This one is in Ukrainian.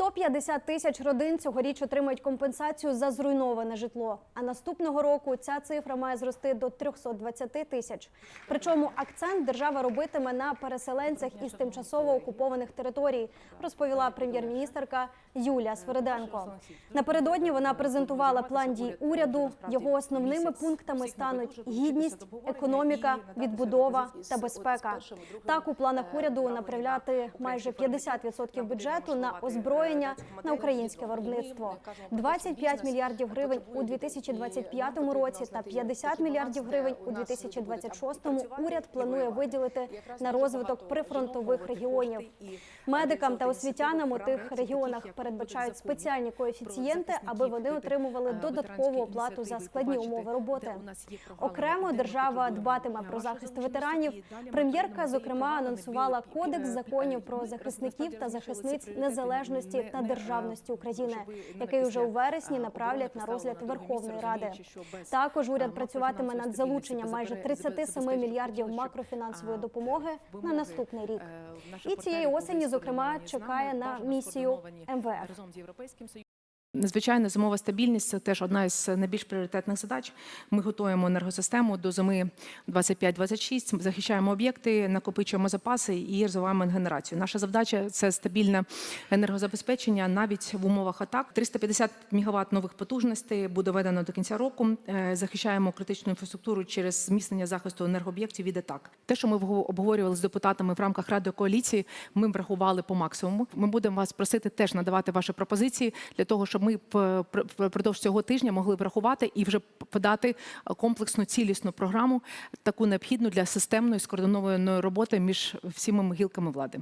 150 тисяч родин цьогоріч отримають компенсацію за зруйноване житло. А наступного року ця цифра має зрости до 320 тисяч. Причому акцент держава робитиме на переселенцях із тимчасово окупованих територій, розповіла прем'єр-міністерка Юлія Свириденко. Напередодні вона презентувала план дій уряду. Його основними пунктами стануть гідність, економіка, відбудова та безпека. Так у планах уряду направляти майже 50% бюджету на озброєння на українське виробництво, 25 мільярдів гривень у 2025 році та 50 мільярдів гривень у 2026 уряд планує виділити на розвиток прифронтових регіонів. Медикам та освітянам у тих регіонах передбачають спеціальні коефіцієнти, аби вони отримували додаткову оплату за складні умови роботи. Окремо держава дбатиме про захист ветеранів. Прем'єрка зокрема анонсувала кодекс законів про захисників та захисниць незалежності та державності України, який уже у вересні направлять на розгляд Верховної Ради. Також уряд працюватиме над залученням майже 37 мільярдів макрофінансової допомоги на наступний рік. І цієї осені, зокрема, чекає на місію МВФ. Звичайно, зимова стабільність це теж одна із найбільш пріоритетних задач. Ми готуємо енергосистему до зими 25-26, захищаємо об'єкти, накопичуємо запаси і розвиваємо генерацію. Наша завдача це стабільне енергозабезпечення навіть в умовах атак. 350 МВт нових потужностей буде введено до кінця року. Е, Захищаємо критичну інфраструктуру через зміцнення захисту енергооб'єктів від атак. Те, що ми обговорювали з депутатами в рамках ради коаліції, ми врахували по максимуму. Ми будемо вас просити теж надавати ваші пропозиції для того, щоб ми п- впродовж цього тижня могли врахувати і вже подати комплексну цілісну програму, таку необхідну для системної скоординованої роботи між всіма гілками влади.